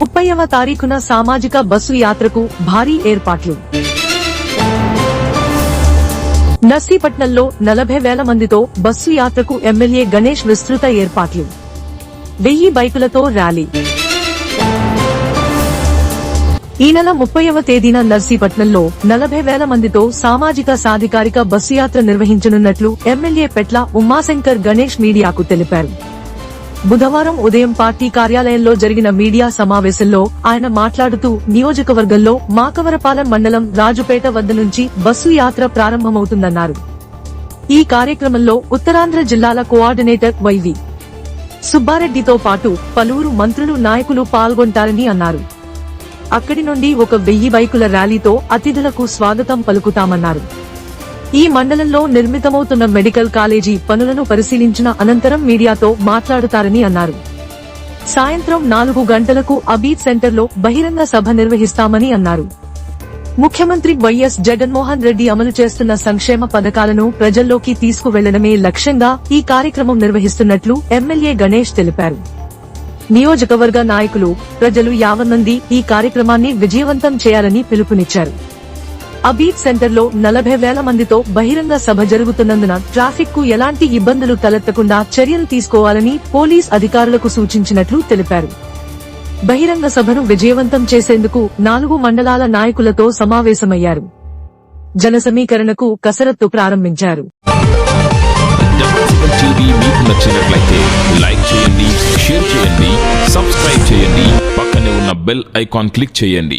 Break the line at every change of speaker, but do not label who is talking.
ముప్పైవ తారీఖున సామాజిక బస్సు యాత్రకు భారీ ఏర్పాట్లు. నర్సీపట్నంలో నలభై వేల మందితో బస్సు యాత్రకు ఎమ్మెల్యే గణేష్ విస్తృత ఏర్పాట్లు. వెయ్యి బైకులతో ర్యాలీ. ఈ నెల ముప్పైవ తేదీన నర్సీపట్నంలో నలభై వేల మందితో సామాజిక సాధికారిక బస్సు యాత్ర నిర్వహించనున్నట్లు ఎమ్మెల్యే పెట్ల ఉమాశంకర్ గణేష్ మీడియాకు తెలిపారు. బుధవారం ఉదయం పార్టీ కార్యాలయంలో జరిగిన మీడియా సమావేశంలో ఆయన మాట్లాడుతూ నియోజకవర్గంలో మాకవరపాలెం మండలం రాజుపేట వద్ద నుంచి బస్సు యాత్ర ప్రారంభమవుతుందన్నారు. ఈ కార్యక్రమంలో ఉత్తరాంధ్ర జిల్లాల కోఆర్డినేటర్ వైవి సుబ్బారెడ్డితో పాటు పలువురు మంత్రులు నాయకులు పాల్గొంటారని అన్నారు. అక్కడి నుండి ఒక వెయ్యి బైకుల ర్యాలీతో అతిథులకు స్వాగతం పలుకుతామన్నారు. ఈ మండలంలో నిర్మితమవుతున్న మెడికల్ కాలేజీ పనులను పరిశీలించిన అనంతరం మీడియాతో మాట్లాడుతారని అన్నారు. సాయంత్రం నాలుగు గంటలకు అబీద్ సెంటర్లో బహిరంగ సభ నిర్వహిస్తామని అన్నారు. ముఖ్యమంత్రి వైఎస్ జగన్మోహన్ రెడ్డి అమలు చేస్తున్న సంక్షేమ పథకాలను ప్రజల్లోకి తీసుకువెళ్ళడమే లక్ష్యంగా ఈ కార్యక్రమం నిర్వహిస్తున్నట్లు ఎమ్మెల్యే గణేష్ తెలిపారు. నియోజకవర్గ నాయకులు ప్రజలు యావన్ మంది ఈ కార్యక్రమాన్ని విజయవంతం చేయాలని పిలుపునిచ్చారు. అబీద్ సెంటర్లో నలభై వేల మందితో బహిరంగ సభ జరుగుతున్నందున ట్రాఫిక్కు ఎలాంటి ఇబ్బందులు తలెత్తకుండా చర్యలు తీసుకోవాలని పోలీస్ అధికారులకు సూచించినట్లు తెలిపారు. బహిరంగ సభను విజయవంతం చేసేందుకు నాలుగు మండలాల నాయకులతో సమావేశమయ్యారు. జన సమీకరణకు కసరత్తు ప్రారంభించారు.
మీకు నచ్చినట్లయితే లైక్ చేయండి షేర్ చేయండి సబ్స్క్రైబ్ చేయండి పక్కనే ఉన్న బెల్ ఐకాన్ క్లిక్ చేయండి.